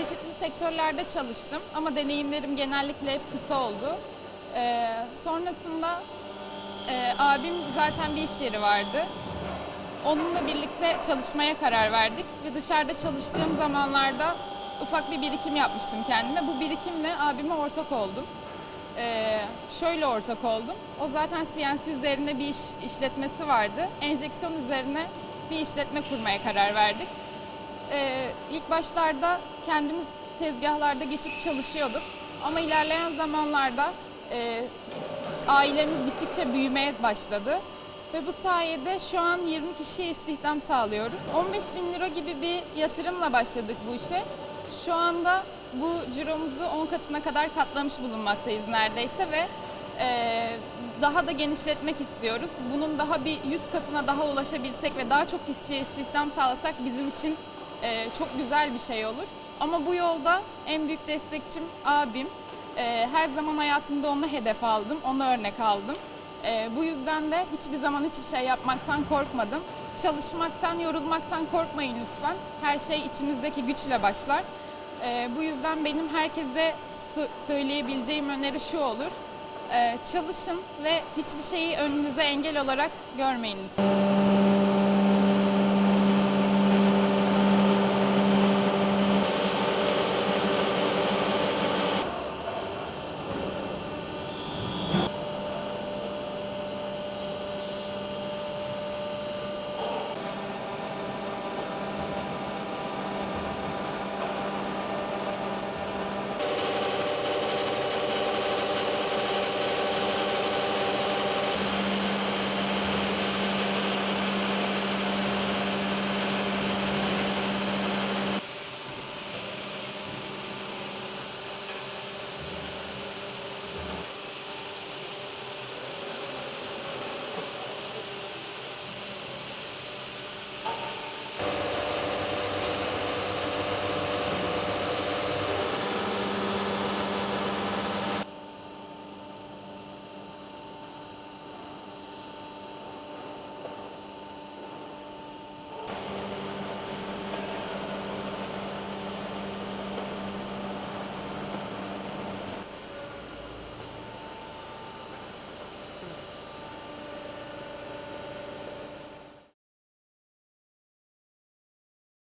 çeşitli sektörlerde çalıştım ama deneyimlerim genellikle hep kısa oldu. Ee, sonrasında e, abim zaten bir iş yeri vardı. Onunla birlikte çalışmaya karar verdik ve dışarıda çalıştığım zamanlarda ufak bir birikim yapmıştım kendime. Bu birikimle abime ortak oldum. Ee, şöyle ortak oldum. O zaten CNC üzerine bir iş işletmesi vardı. Enjeksiyon üzerine bir işletme kurmaya karar verdik. Ee, ilk başlarda kendimiz tezgahlarda geçip çalışıyorduk. Ama ilerleyen zamanlarda e, ailemiz gittikçe büyümeye başladı. Ve bu sayede şu an 20 kişiye istihdam sağlıyoruz. 15 bin lira gibi bir yatırımla başladık bu işe. Şu anda bu ciromuzu 10 katına kadar katlamış bulunmaktayız neredeyse ve e, daha da genişletmek istiyoruz. Bunun daha bir 100 katına daha ulaşabilsek ve daha çok kişiye istihdam sağlasak bizim için e, çok güzel bir şey olur. Ama bu yolda en büyük destekçim abim. E, her zaman hayatımda onu hedef aldım, onu örnek aldım. E, bu yüzden de hiçbir zaman hiçbir şey yapmaktan korkmadım. Çalışmaktan, yorulmaktan korkmayın lütfen. Her şey içimizdeki güçle başlar. E, bu yüzden benim herkese sö- söyleyebileceğim öneri şu olur. E, çalışın ve hiçbir şeyi önünüze engel olarak görmeyin lütfen.